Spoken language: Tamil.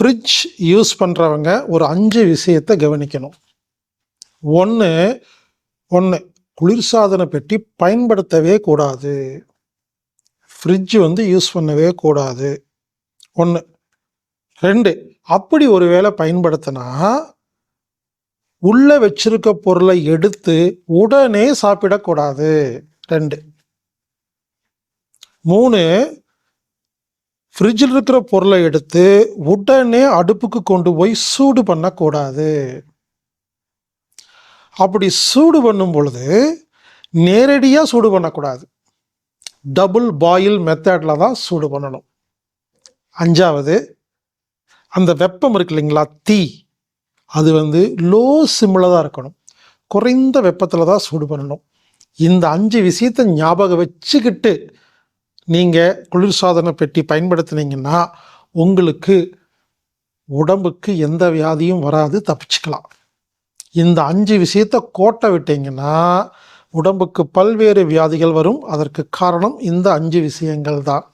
ஃப்ரிட்ஜ் யூஸ் பண்ணுறவங்க ஒரு அஞ்சு விஷயத்தை கவனிக்கணும். ஒன்று ஒன்று குளிர்சாதன பெட்டி பயன்படுத்தவே கூடாது. ஃப்ரிட்ஜ் வந்து யூஸ் பண்ணவே கூடாது. ஒன்று ரெண்டு அப்படி ஒரு வேளை பயன்படுத்தினா உள்ளே வச்சிருக்க பொருளை எடுத்து உடனே சாப்பிடக்கூடாது. ரெண்டு. மூணு ஃப்ரிட்ஜில் இருக்கிற பொருளை எடுத்து உடனே அடுப்புக்கு கொண்டு போய் சூடு பண்ணக்கூடாது அப்படி சூடு பண்ணும் பொழுது நேரடியாக சூடு பண்ணக்கூடாது டபுள் பாயில் மெத்தடில் தான் சூடு பண்ணணும். அஞ்சாவது அந்த வெப்பம் இருக்கு இல்லைங்களா தீ அது வந்து லோ சிம்மில் தான் இருக்கணும். குறைந்த வெப்பத்தில் தான் சூடு பண்ணணும். இந்த அஞ்சு விஷயத்தை ஞாபகம் வச்சுக்கிட்டு நீங்கள் குளிர்சாதன பெட்டி பயன்படுத்தினீங்கன்னா உங்களுக்கு உடம்புக்கு எந்த வியாதியும் வராது தப்பிச்சுக்கலாம். இந்த அஞ்சு விஷயத்தை கோட்டை விட்டீங்கன்னா உடம்புக்கு பல்வேறு வியாதிகள் வரும். அதற்கு காரணம் இந்த அஞ்சு விஷயங்கள் தான்.